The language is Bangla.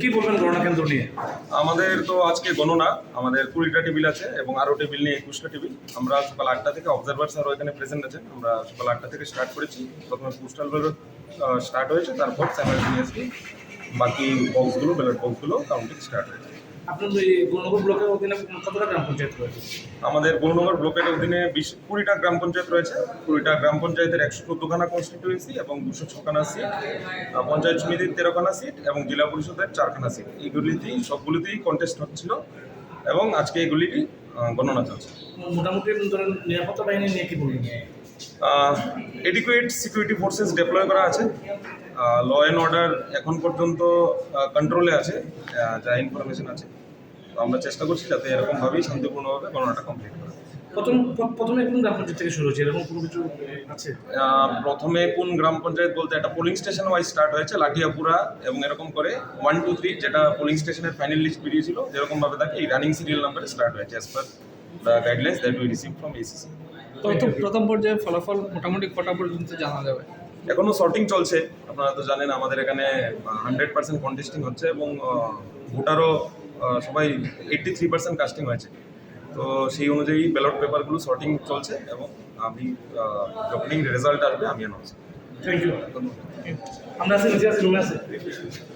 কি বলবেন গণনা কেন্দ্র নিয়ে? আমাদের তো আজকে গণনা, আমাদের কুড়িটা টেবিল আছে এবং আরও টেবিল নিয়ে একুশটা টেবিল। আমরা সকাল আটটা থেকে অবজারভার স্যারও এখানে প্রেজেন্ট আছেন। আমরা সকাল আটটা থেকে স্টার্ট করেছি। প্রথমে পোস্টাল ব্যালট স্টার্ট হয়েছে, তারপর স্যামারি নিয়ে আসবে। বাকি বক্সগুলো ব্যালট বক্সগুলো কাউন্টিং স্টার্ট হয়েছে। ব্লকের অধীনে কতটা গ্রাম পঞ্চায়েত রয়েছে? আমাদের গৌরনগর ব্লকের অধীনে বিশ কুড়িটা গ্রাম পঞ্চায়েত রয়েছে। কুড়িটা গ্রাম পঞ্চায়েতের একশো চোদ্দখানা কনস্টিটিউয়েন্সি এবং দুশো ছখানা সিট পঞ্চায়েত সমিতির তেরোখানা সিট এবং জেলা পরিষদের চারখানা সিট এইগুলিতেই সবগুলিতেই কন্টেস্ট হচ্ছিল এবং আজকে এগুলিরই গণনা চলছে। মোটামুটি ধরেন নিরাপত্তা বাহিনী নিয়ে কি বলবেন? এডিকুয়েট সিকিউরিটি ফোর্সেস ডেপ্লয় করা আছে। ল অ্যান্ড অর্ডার এখন পর্যন্ত কন্ট্রোলে আছে যা ইনফরমেশন আছে। তো আমরা চেষ্টা করছি যাতে এরকমভাবেই শান্তিপূর্ণভাবে গণনাটা কমপ্লিট করা প্রথম প্রথমে কোন গ্রাম পঞ্চায়েত থেকে শুরু হয়েছে? এরকম কোনো কিছু আছে? প্রথমে কোন গ্রাম পঞ্চায়েত বলতে একটা পোলিং স্টেশন ওয়াইজ স্টার্ট হয়েছে লাঠিয়াপুরা এবং এরকম করে ওয়ান টু থ্রি যেটা পোলিং স্টেশনের ফাইনাল লিস্ট বেরিয়েছিল যেরকম ভাবে থাকে এই রানিং সিরিয়াল নাম্বারে স্টার্ট হয়েছে as per the guidelines that we receive from ACC তো প্রথম পর্যায়ে ফলাফল মোটামুটি কটা পর্যন্ত জানা যাবে? এখনও শর্টিং চলছে। আপনারা তো জানেন আমাদের এখানে হান্ড্রেড পার্সেন্ট কন্টেস্টিং হচ্ছে এবং ভোটারও সবাই এইট্টি থ্রি পার্সেন্ট কাস্টিং হয়েছে। তো সেই অনুযায়ী ব্যালট পেপারগুলো শর্টিং চলছে এবং আমি যখনই রেজাল্ট আসবে আমি অ্যানাউন্স থ্যাংক ইউ আমরা